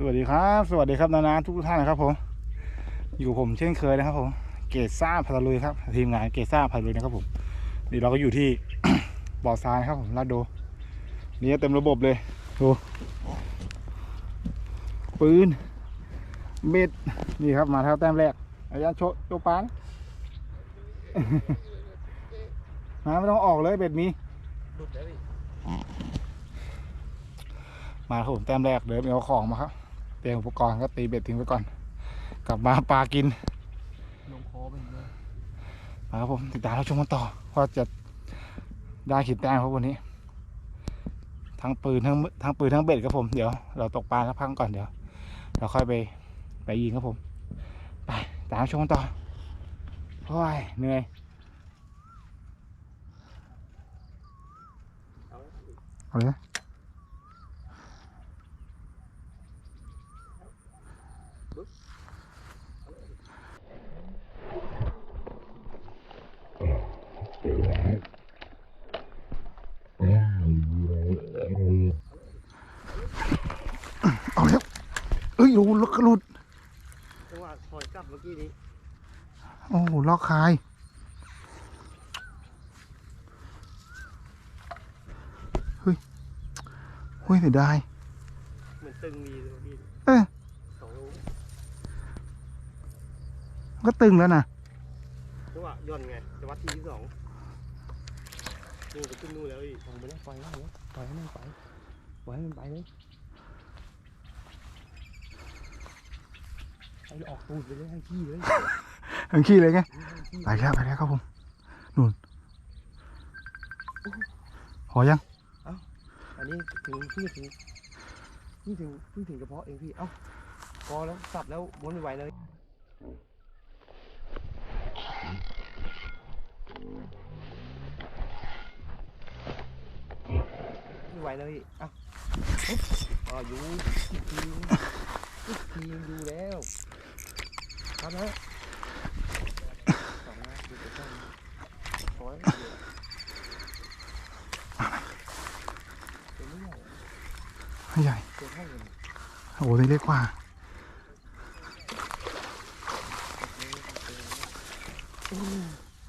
สวัสดีครับ สวัสดีครับนานาทุกท่านนะครับผม อยู่ผมเช่นเคยนะครับผม เกตซ่าพาลุยครับ ทีมงานเกตซ่าพาลุยนะครับผม นี่เราก็อยู่ที่บ่อทรายครับผมลาดโด นี่เต็มระบบเลยดูปืนเบ็ดนี่ครับมาเท่าแต้มแรกอาจารย์โชโชว์ปังมาไม่ต้องออกเลยเบ็ดมีหลุดแล้วพี่มาครับผมแต้มแรกเดินไปเอาของมาครับ เตรียมอุปกรณ์ก็ตีเบ็ดทิ้งไว้ก่อน กลับมาปลากินลงคอไปเลยมาครับผมติดตามรับชมกันต่อว่าจะได้ขีดแต้มครับวันนี้ ทั้งปืนทั้งทั้งปืนทั้งเบ็ดครับผมเดี๋ยวเราตกปลาแล้วพักก่อนเดี๋ยว เราค่อยไปไปยิงครับผมไปตามชมกันต่อโอ้ยเหนื่อยเอาไว้เอาเลยเอาแล้วเอ้ ยโอ้โหล็อกหลุดจังหวะถอยกลับเมื่อกี้นี้โอ้โหล็อกคาย เฮ้ย เฮ้ยเสียดาย เหมือนตึงดีเลยพี่เออสองลูกมันก็ตึงแล้วนะจังหวะย่อนไงจะวัดทีที่สองนี่จะขึ้นนู่นแล้วพี่ลงไปแล้วปล่อยแล้วปล่อยให้มันไปปล่อยให้มันไปเลยให้ ออกตูดไปเลยให้ขี้เลยทั้งขี้เลยไงให้ขี้ไปแล้วไปแล้วครับผมนู่นพอยัง อันนี้ถึงเพิ่งถึงเพิ่งถึงเพิ่งถึงกระเพาะเองพี่ เอ้าพอแล้วสับแล้วม้วนไม่ไหวเลยไม่ไหวเลยเอ้าปุ๊บอ่าอยู่อีกทีอีกทีอยู่แล้ว ใหญ่ไม่ใหญ่ โอ้โหนี่เล็กกว่า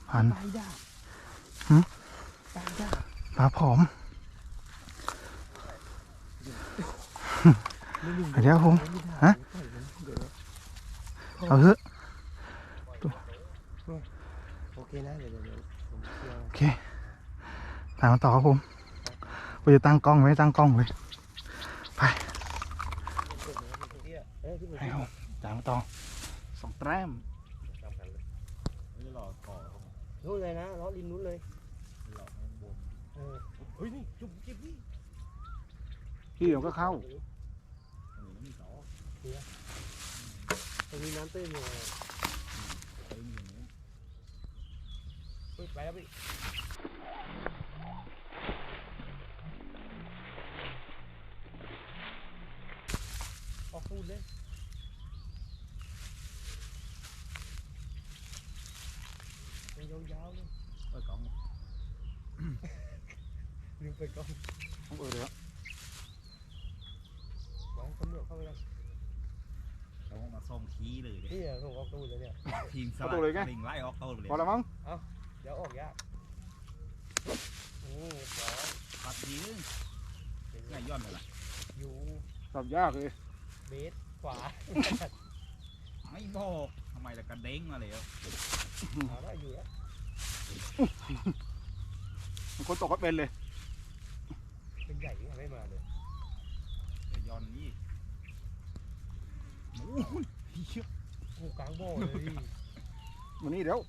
พันตายด่าหึตายด่าปลาผอมไม่รู้เดี๋ยวผม ฮะ เอาเถอะ โอเคนะเดี๋ยวเดี๋ยวเดี๋ยวผมเชื่อ โอเคตามมาต่อครับผมว่า จะตั้งกล้องไว้ตั้งกล้องไว้เออที่มันให้ครับตามมาต่อสองแต้มจำกันเลยนี่หล่อต่อนู้นเลยนะล้อริมนู้นเลยเออเฮ้ยนี่จุ๊บจิ๊บนี่พี่เดี๋ยวก็เข้าตรงนี้น้ำตื้นอยู่เฮ้ยไปแล้วพี่ ออกตูดเลยไปยาวๆเลยเปิดกล้องลืมไปก่อนต้องเปิดเลยครับวางตำรวจเข้าไปแล้วเขามาส่งขี้เลยดินี่อะส่งออกตูดเลยเนี่ยทีมสเอาลัตัวดเลยไงลิงไล่ออกตัวเลยพอแล้วมั้งเดี๋ยวออกยากโอ้เดี๋ยวปัดทีนึงเดี๋ยวง่ายย่อนเลยล่ะอยู่สับยากเลย เมตรขวาไม่บอกทำไมล่ะกระเด้งมาเลยอะเอาละอยู่แล้วมันคนตกก็เป็นเลย เป็นใหญ่ยังไม่มาเลยเดี๋ยวย่อนนี่โอ้ยเหี้ยงูกลางบ่อเลยมันนี่เดี๋ยว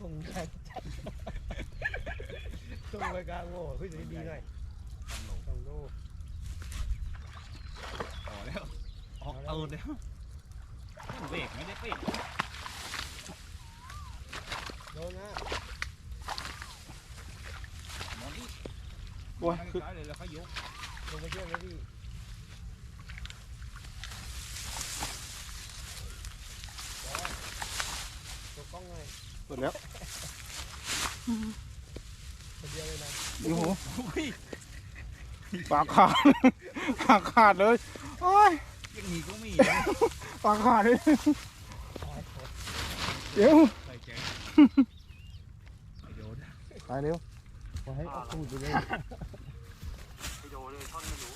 ส่งกลางจัดส่งไปกลางบ่อเฮ้ยจะได้ดีหน่อย เตูดเลยเบรกไม่ได้ปิดโดนนะหมอนี่โอ้คือ ซ้ายเลยแล้วเขายกลงไปเชื่อมเลยพี่ตัวยแล้วเดียวเลยนะโอ้โหปากขาด ปากขาดเลย โอ้ย ยังมีก็มีปากขาดเลยเดี๋ยวใส่แกงไอโดนไปเร็วขอให้เอาตูดไปเลยไอโดนเลยท่อนไม่รู้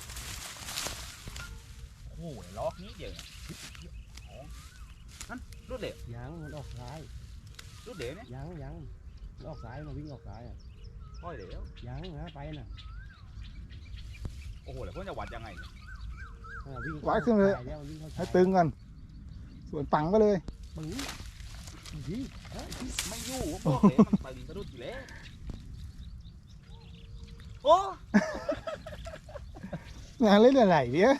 โอ้โหล็อกนี้เดียวนั่นรุดเหลวยังมันออกซ้ายรุดเหลวเนี่ยยังยังมันออกซ้ายมาวิ่งออกซ้ายอะค่อยเหลวยังนะไปน่ะโอ้โหแล้วเพื่อนจะวัดยังไงเนี่ยอ่าวิ่ง ไว้ขึ้นเลยซ้าแล้ววิ่งเข้าให้ซ้ายตึงกันส่วนปังก็เลยปึ้งดีเฮ้ยไม่อยู่พวกเหลวมันตึงกระดุดอยู่แล้วโอ้งานเล่นอะไรเนี่ย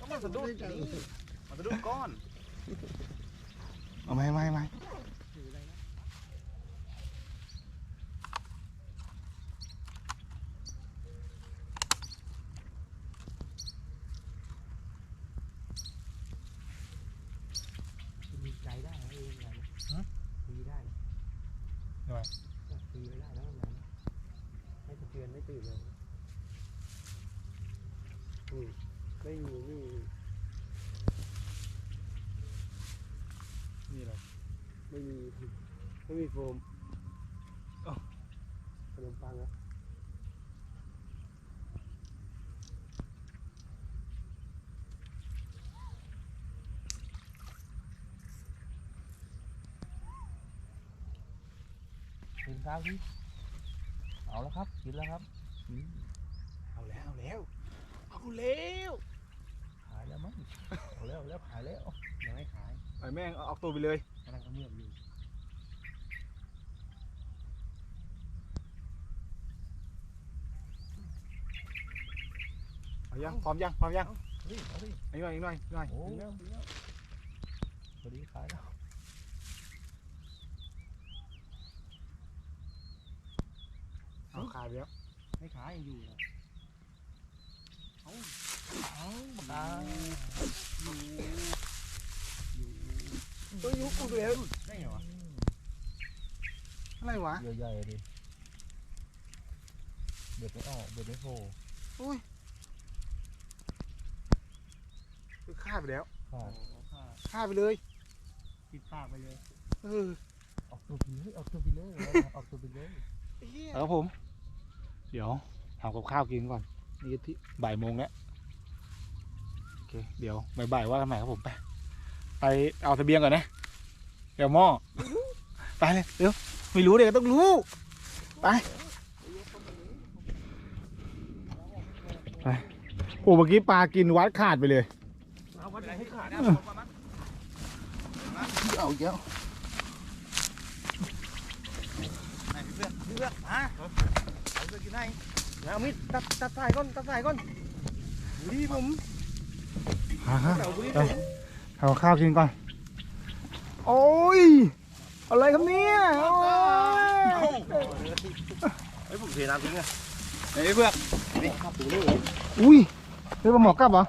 ก็มันสะดุดนี่มันสะดุดก้อนเอาไม่ไม่ไม่มีใจได้นะเองไงตีได้นะ ทำไม ตีไม่ได้แล้วมันให้สะเทือนไม่ตื่นเลยอืมไม่มีนี่นี่อะไรไม่มีไม่มีโฟมขนมปังอะาวที่เอาแล้วครับกินแล้วครับอืมเอาแล้วเอาแล้วเอาแล้วขายแล้วมั้งเอาแล้วเอาแล้วขายแล้วยังไม่ขายไอ้แม่งเอาออกตัวไปเลยกำลังกระเมือบอยู่เอายังพร้อมยังพร้อมยังเฮ้ยเอาดิอีกหน่อยอีกหน่อยอีกหน่อยโอ้แล้วแล้วพอดีขายแล้ว เอาขายไปแล้วไม่ขายยังอยู่นะเอาเอาปากกาอยู่อยู่ตัวยุกูแล้วได้ไงวะอะไรวะใหญ่ๆดิเบ็ดไม่ออกเบ็ดไม่โผล่คือฆ่าไปแล้วขาดฆ่าไปเลยปิดปากไปเลยเออออกตัวไปเลยออกตัวไปเลยออกตัวไปเลยแล้วผม เดี๋ยวทำกับข้าวกินก่อน นี่ที่บ่ายโมงแล้วโอเคเดี๋ยวบ่ายๆว่ากันใหม่ครับผมไปไปเอาเบียงก่อนนะเดี๋ยวหม้อไปเลยเร็วไม่รู้เด็กก็ต้องรู้ไปไปโอ้เมื่อกี้ปลากินวัดขาดไปเลยเอาวัดให้ขาดนะประมาณเอาเยอะไหนพี่เพื่อนเพื่อนฮะ เอาเพื่อนกินไหนเอามีดตัดตัดสายก่อนตัดสายก่อนดีผมฮะฮะเอาบุรีไปเอาข้าวกินก่อน โอ้ย อะไรครับเนี่ยโอ้ยไอ้ผมเทน้ำทิ้งอะไหนพี่เพื่อนอุ้ยเฮ้ยปลาหมอกลับเหรอ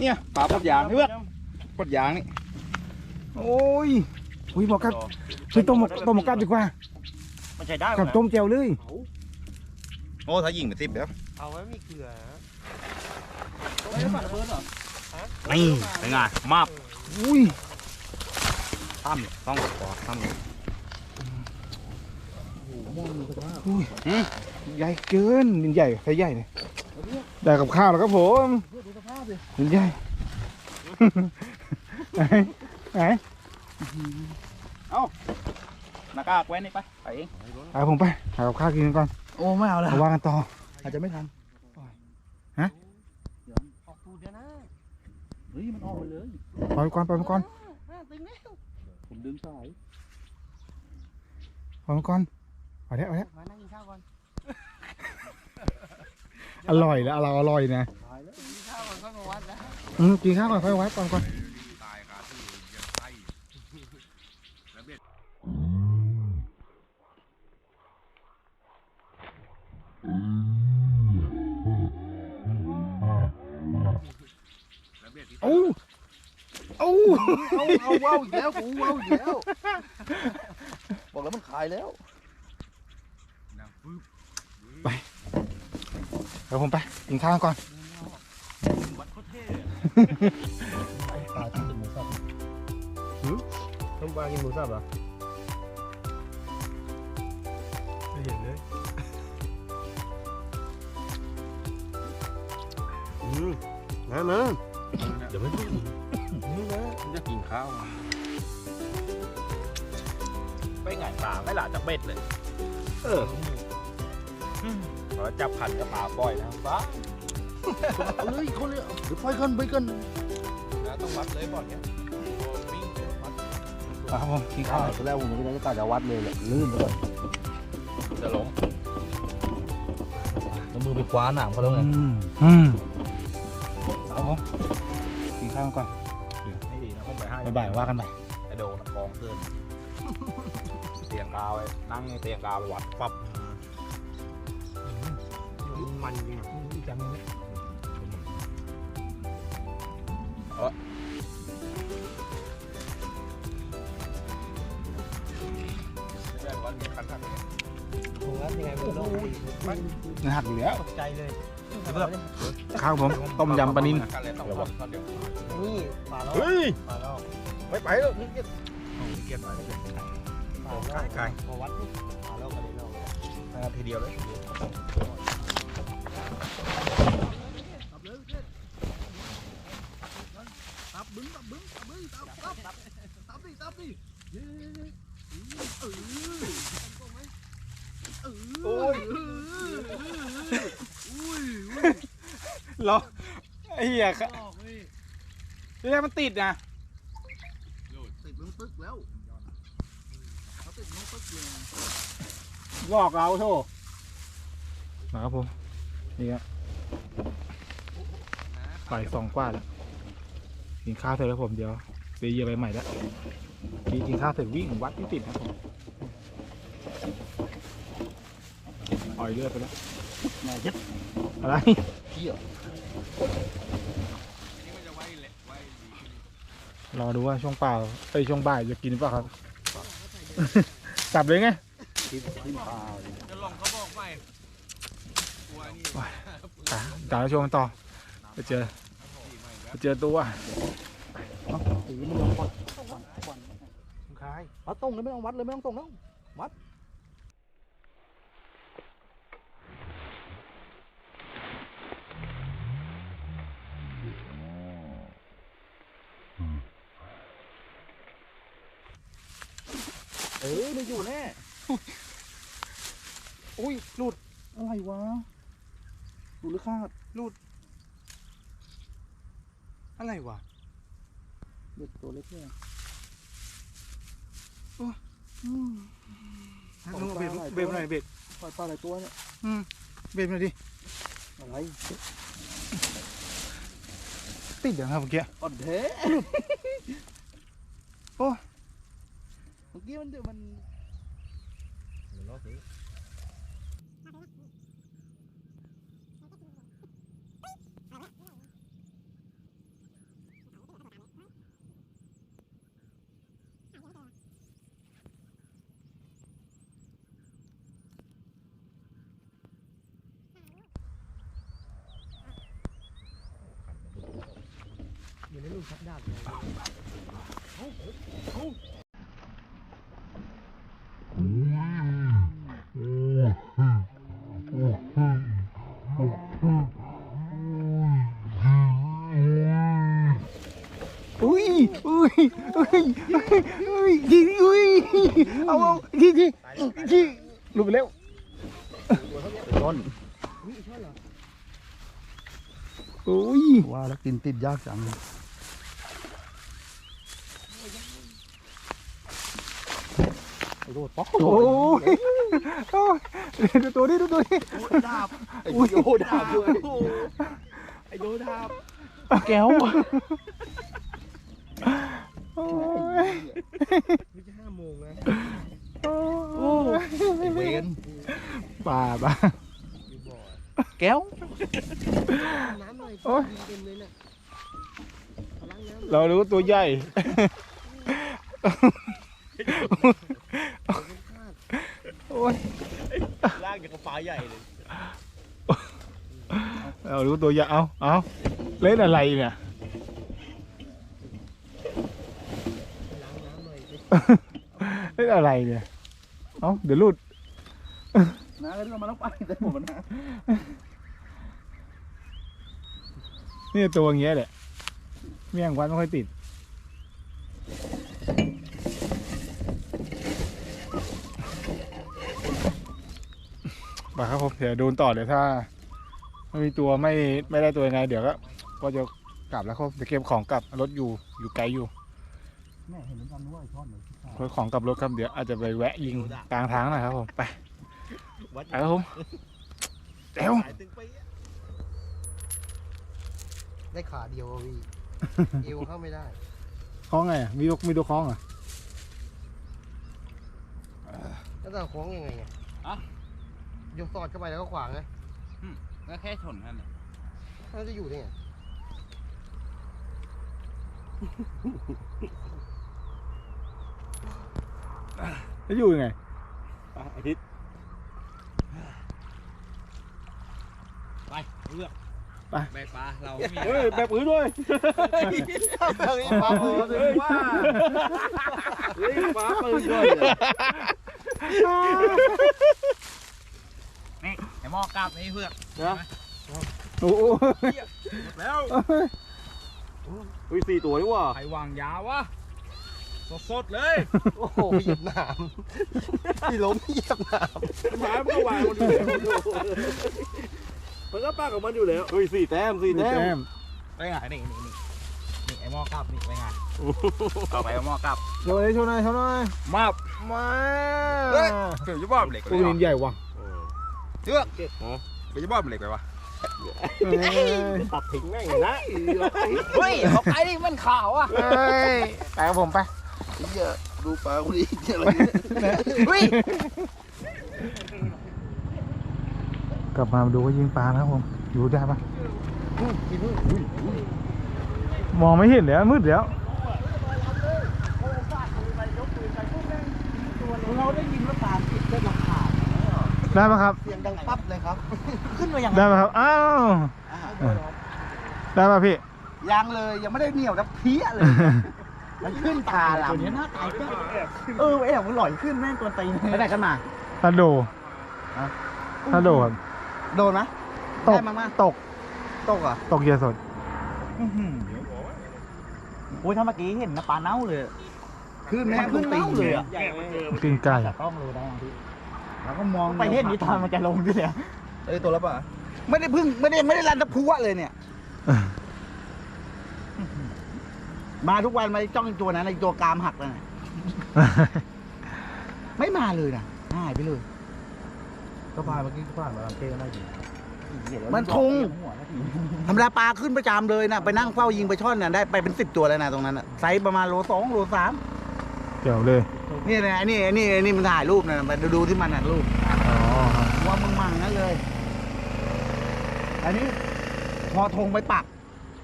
เนี่ยปลาปดยางพี่เพื่อนปดยางนี่โอ้ยอุ้ยหมอกลับไปต้มหมกต้มหมอกลับดีกว่า มันใช้ได้กับต้มแจ่วเลย โอ้ถ้ายิงไปติบแล้วเอาไว้มีเกลือนี่เป็นไงมาบอุ้ยตั้มต้องขอตั้มอุ้ยใหญ่เกินมันใหญ่ใส่ใหญ่เนี่ยได้กับข้าวแล้วครับผมมันใหญ่ไหนไหนหน้ากากไว้นี่ไปไปเองไปผมไปหากับข้าวกินก่อน โอ้ไม่เอาแล้วมาว่ากันต่อ อาจจะไม่ทันออกตูดเดี๋ยวนะเฮ้ยมันออกไปเลยปล่อยก่อนปล่อยมันก่อนตึงแล้วผมดึงสายปล่อยมันก่อนเอาแล้วเอาแล้วมานั่งกินข้าวก่อนอร่อยแล้วเราอร่อยนะกินข้าวก่อนก็มาวัดนะอืมกินข้าวก่อนค่อยไว้ก่อนก่อน ตายคาที่ยังไส้แล้วเบ็ดแล้วเบ็ดที่ โอ้โอ้เอาเอาว้าวอีกแล้วกูว้าวอีกแล้วบอกแล้วมันขายแล้วดังปึ๊บเดี๋ยวผมไปกินข้าวก่อนวัดโคตรเท่ปลาที่กินหมูสับต้องปลากินหมูสับเหรอไม่เห็นเลยอืมมามา เดี๋ยวไม่พูดนี่นะจะกินข้าว ไปไงปลาไม่หล่าจากเบ็ดเลย เออเราจับขันกับปลาปล่อยนะป้าเอาเลยเขาเลยเดี๋ยวปล่อยกันไปกันนะต้องวัดเลยบ่อนเนี้ยวิ่งวัดครับผมกินข้าวตอนแรกผมไม่ได้กะจะวัดเลยแหละลื่นไปก่อนจะลงแล้วมือไปคว้าหนามเขาแล้วไงอืม ข้าวก่อนนี่ดีนะผมไปให้บ่ายๆว่ากันใหม่ไอโดนกองเกินเตียงกาวไว้นั่งเตียงกาวไปวัดปั๊บมันจริงอีกจังเลยไม่ได้วัดมีคันทักเลยผมวัดยังไงมต้องเนื้อหักอยู่แล้วตกใจเลย ข้าวผมต้มยำปลานิลกันเลยต้องวัดก่อนเดี๋ยวนี่ปลาแล้วเฮ้ยปลาแล้วไม่ไปแล้วนี่เก็บโอ้ยเก็บมาเลยปลาแล้วไกลพอวัดปุ๊บปลาแล้วกระเด็นออกเลยทีเดียวเลย ตับบึ้งตับบึ้งตับบึ้งตับตับตับตับดิตับดิเย้เออเออ โอ้ย อุ้ย เหรอไอ้เหี้ยออกเลยที่แรกมันติดนะติดมึงปึ๊กแล้วเขาติดมึงปึ๊กเลยหลอกเราโธ่นะครับผม นี่ครับบ่ายสองกว่าแล้วกินข้าวเสร็จแล้วผมเดี๋ยวไปเหยียบไปใหม่แล้วกินกินข้าวเสร็จวิ่งวัดที่ติดนะครับผมอ่อยเลือดไปแล้วนายยัด อะไรเที่ยวนี่มันจะไว้เละไว้ดีขึ้นรอดูว่าช่วงเปล่าไอยช่วงบ่ายจะกินหรือเปล่าครับ จับเลยไงกินขึ้นปลาเลยจะลองเขาบอกไม่กลัวนี่อะจ่ายแล้วช่วงกันต่อไปเจอไปเจอตัวตีมันลงก่อนก่อนคลายเอาตรงเลยไม่ต้องวัดเลยไม่ต้องตรงแล้ววัด อ้ยไม่อยู่แน่ อุ้ยหลุด อะไรวะหลุดหรือคาดอะไรวะเด็กตัวเล็กเนี่ยนู่นเบรกเบรกหน่อยเบรกปล่อยปลาหลายตัวเนี่ยเบรกหน่อยดิ อะไร ติดอย่างครับเมื่อกี้อ่อนเทโอ้ เมื่อกี้มันเดี๋ยวมันอยู่ในลูกชักดาบเลย อุ้ยอุ้ยอุ้ยอุ้ยยิงอุ้ย เอาเอายิงยิงยิงหลุดไปแล้วต้นอุ้ยว่าแล้วกินติดยากจังโดดป๊อกโอ้ยโอ้ยดูตัวนี้ดูตัวนี้ดาบไอ้โดดาบด้วยไอ้โดดาบแก้วโอ้ยไม่ใช่ห้าโมงนะโอ้ไอ้ เวนป่าป่าแก้ว น้ำหน่อยโอ๊ย เต็มเลยเนี่ยล้างน้ำเรารู้ตัวใหญ่ข้ยังกับปลาใหญ่เลยเอารู้ตัวอย่าเอาเอาเล่นอะไรเนี่ย ล้างน้ำหน่อยสิเล่นอะไรเนี่ย เอาเดี๋ยวหลุดนะแล้วเรามาต้องไปแต่ผมมันนะนี่ตัวอย่างเงี้ยแหละเมี่ยงวันไม่ค่อยติดไปครับผมเดี๋ยวโดนต่อเดี๋ยวถ้าไม่มีตัวไม่ไม่ได้ตัวยังไง เดี๋ยวก็ก็จะกลับแล้วครับจะเก็บของกลับรถอยู่อยู่ไกลอยู่ แม่เห็นเหมือนกันว่าไอ้ช่อนเลยขนของกลับรถครับเดี๋ยวอาจจะไปแวะยิงกลางทางหน่อยครับผมไปวัดไปครับผมเร็วสายตึงไปอะได้ขาเดียวอะพี่ เอวเข้าไม่ได้ คล้องไงอะมีมีตัวคล้องเหรอะแล้วจะเอาโค้งยังไงอะอะยกสอดเข้าไปแล้วก็ขวางไงก็แค่ชนกันน่ะแล้วจะอยู่ได้ไง แล้วอยู่ยังไงไปอาทิตย์ไปเลือกไปแบกปลาเราไม่มีเฮ้ยแบบอื่นด้วยเฮ้ยปลาโบเฮ้ยว่าเฮ้ยปลาปืนด้วยนี่ไอ้หม้อกลับนี่เพื่อนโอ้โหแล้วเฮ้ยสี่ตัวนี่ว่ะใครวางยาวะ สดๆเลย โอ้โหเหยียบหนามพี่ล้มเหยียบหนามหมามันก็วางมันอยู่แล้วมันก็ปากของมันอยู่แล้วเฮ้ยสี่แต้มสี่มีแต้แต้มมไปไงนี่นี่นี่นี่ไอ้หม้อกลับนี่ไปไงเอาไปเอาหม้อกลับโชว์หน่อยโชว์หน่อยโชว์หน่อยมาบมาเฮ้ยเดี๋ยวจะบ้าเหล็กไปตัวนี้ใหญ่ว่ะเชือกเดี๋ยวจะบ้าเหล็กไปวะเอ้ยตัดทิ้งแม่งนะเฮ้ยเอาไปดิมันขาวอะเอ้ยไปครับผมไป เยอะดูปลาคนนี้อะไรเฮ้ยกลับมาดูว่ายิงปลานะครับผมอยู่ได้ปะมองไม่เห็นแล้วมืดแล้วเราได้ยินว่าปลาติดได้ราคาได้ปะครับ เสียงดังปั๊บเลยครับ ขึ้นมาอย่างได้ปะครับอ้าวเออได้ปะพี่ ยังเลยยังไม่ได้เหนียวนะเพี้ยเลย มันขึ้นตาลำตัวนี้หน้าตายก็เออไอ้แบบมันหลอยขึ้นแม่งตัวตีนไปไหนกันมาฮัลโหลฮัลโหลครับโดนไหมตได้กมากตกๆตกเหรอะตกเหยอะสดโอ้ยถ้าเมื่อกี้เห็นนะปลาเน่าเลย ขึ้นแม่งขึ้นเน่าเลยอะกินไก่จากกล้องรู้ได้ยังพี่แล้วก็มองไปเห็นนี่ตอนมันจะลงด้วยเนี่ยเอ้ยตัวละป่ะไม่ได้พึ่งไม่ได้ไม่ได้รันตะพัวเลยเนี่ย มาทุกวันมาจ้องอีกตัวนั้นไอ้ตัวกรามหักแล้วนะไม่มาเลยนะหายไปเลย ก็พาเมื่อกี้ผ่านมาเต้ก็ได้ดีมันทงธรรมดาปลาขึ้นประจำเลยนะไปนั่งเฝ้ายิงไปช่อนน่ะได้ไปเป็นสิบตัวแล้วนะตรงนั้นน่ะไซส์ประมาณโลสองโลสามเดี๋ยวเลย นี่นะนี่นี่นี่มันถ่ายรูปนะมาดูที่มันน่ะรูปอ๋อครับว่ามึงมั่งนั่นเลย อันนี้พอธงไปปัก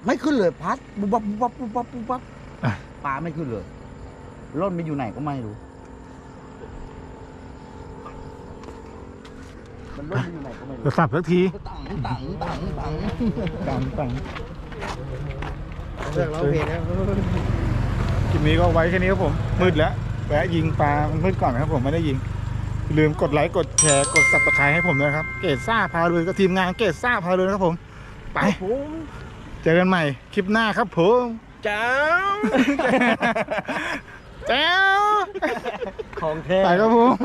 ไม่ขึ้นเลยพัดปุ๊บปั๊บปุ๊บปั๊บปุ๊บปั๊บปุ๊บปั๊บ ปลาไม่ขึ้นเลยร่นไปอยู่ไหนก็ไม่รู้ มันร่นไปอยู่ไหนก็ไม่รู้เดี๋ยวสับสักทีตังตังตังตังตังตังเรื่องร้องเพลงนะคลิปนี้ก็ไว้แค่นี้ครับผม มืดแล้วแวะยิงปลามันมืดก่อนนะครับผมไม่ได้ยิงอย่าลืมกดไลค์กดแชร์กดสับตะไคร้ให้ผมด้วยนะครับ เกตซ่าพาเลยก็ทีมงานเกตซ่าพาเลยนะครับผม ไป เจอกันใหม่คลิปหน้าครับผม จ้า แจ้วของแท้ไปครับผม